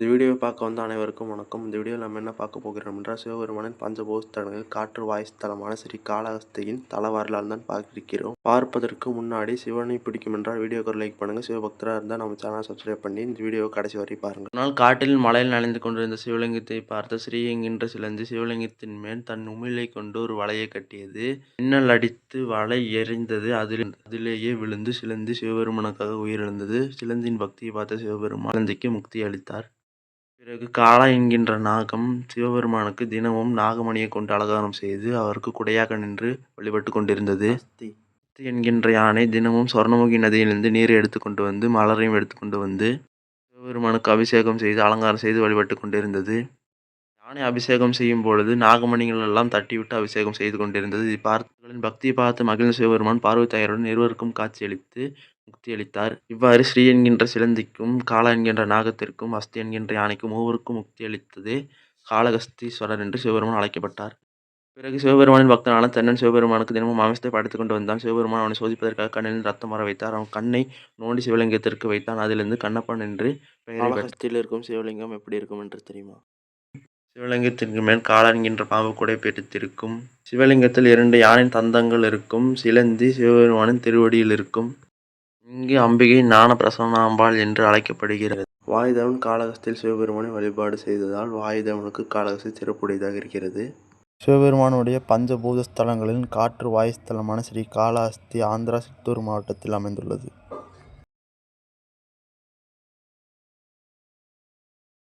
இந்த வீடியோவை பார்க்க வந்த அனைவருக்கும் வணக்கம். இந்த வீடியோவில் நம்ம என்ன பார்க்க போகிறோம் என்றால் சிவபெருமானின் பஞ்சபூஸ்தலங்களில் காற்று வாயுஸ்தலமான ஸ்ரீ காளஹஸ்தியின் தல வரலாறு தான் பார்க்கிறோம் பார்ப்பதற்கு முன்னாடி சிவனை பிடிக்கும் என்றால் வீடியோக்கு லைக் பண்ணுங்கள் சிவபக்தராக இருந்தால் நம்ம சேனல் சப்ஸ்கிரைப் பண்ணி இந்த வீடியோவை கடைசி வரை பாருங்கள் ஆனால் காட்டில் மலையில் நனைந்து கொண்டிருந்த சிவலிங்கத்தை பார்த்த ஸ்ரீயங்கின்ற சிலந்து சிலந்தி சிவலிங்கத்தின் மேல் தன் உமிழை கொண்டு ஒரு வலையை கட்டியது. மின்னல் அடித்து வலை எரிந்தது. அதில் அதிலேயே விழுந்து சிலந்தி சிவபெருமானுக்காக உயிரிழந்தது. சிலந்தியின் பக்தியை பார்த்த சிவபெருமான் சிலந்திக்கு முக்தி அளித்தார். பிறகு காளா என்கின்ற நாகம் சிவபெருமானுக்கு தினமும் நாகமணியை கொண்டு அலங்காரம் செய்து அவருக்கு குடையாக நின்று வழிபட்டு கொண்டிருந்தது. அஸ்தி. என்கின்ற யானை தினமும் சொர்ணமுகி நதியிலிருந்து நீரை எடுத்து கொண்டு வந்து மலரையும் எடுத்து கொண்டு வந்து சிவபெருமானுக்கு அபிஷேகம் செய்து அலங்காரம் செய்து வழிபட்டு கொண்டிருந்தது. யானை அபிஷேகம் செய்யும் பொழுது நாகமணிகள் எல்லாம் தட்டிவிட்டு அபிஷேகம் செய்து கொண்டிருந்தது. இது பார்த்துகளின் பக்தியை பார்த்து மகிழ்ந்த சிவபெருமான் பார்வதி தாயருடன் இருவருக்கும் காட்சியளித்து முக்தியளித்தார் இவ்வாறு ஸ்ரீ என்கின்ற சிலந்திக்கும் காலா என்கின்ற நாகத்திற்கும் அஸ்தி என்கின்ற யானைக்கும் மூவருக்கும் முக்தியளித்தது காலகஸ்தீஸ்வரர் என்று சிவபெருமான் அழைக்கப்பட்டார். பிறகு சிவபெருமானின் பக்தனான தென்னன் சிவபெருமானுக்கு தினமும் மாமிசத்தை படைத்துக் கொண்டு வந்தான். சிவபெருமான் அவனை சோதிப்பதற்காக கண்ணில் ரத்தம் வர வைத்தார். அவன் கண்ணை நோண்டி சிவலிங்கத்திற்கு வைத்தான். அதிலிருந்து கண்ணப்பன் என்று பெயர் இருக்கும் சிவலிங்கம் எப்படி இருக்கும் என்று தெரியுமா? சிவலிங்கத்திற்கு மேல் காளா பாம்பு கூட பிடித்திருக்கும் சிவலிங்கத்தில் இரண்டு யானையின் தந்தங்கள் இருக்கும். சிலந்தி சிவபெருமானின் திருவடியில் இருக்கும். இங்கு அம்பிகை ஞான பிரசன்னாம்பாள் என்று அழைக்கப்படுகிறது. வாயுதேவன் காளகஸ்தியில் சிவபெருமானை வழிபாடு செய்ததால் வாயுதேவனுக்கு காளகஸ்தி சிறப்புடையதாக இருக்கிறது. சிவபெருமானுடைய பஞ்சபூத ஸ்தலங்களில் காற்று வாயுஸ்தலமான ஸ்ரீ காளஹஸ்தி ஆந்திரா சித்தூர் மாவட்டத்தில் அமைந்துள்ளது.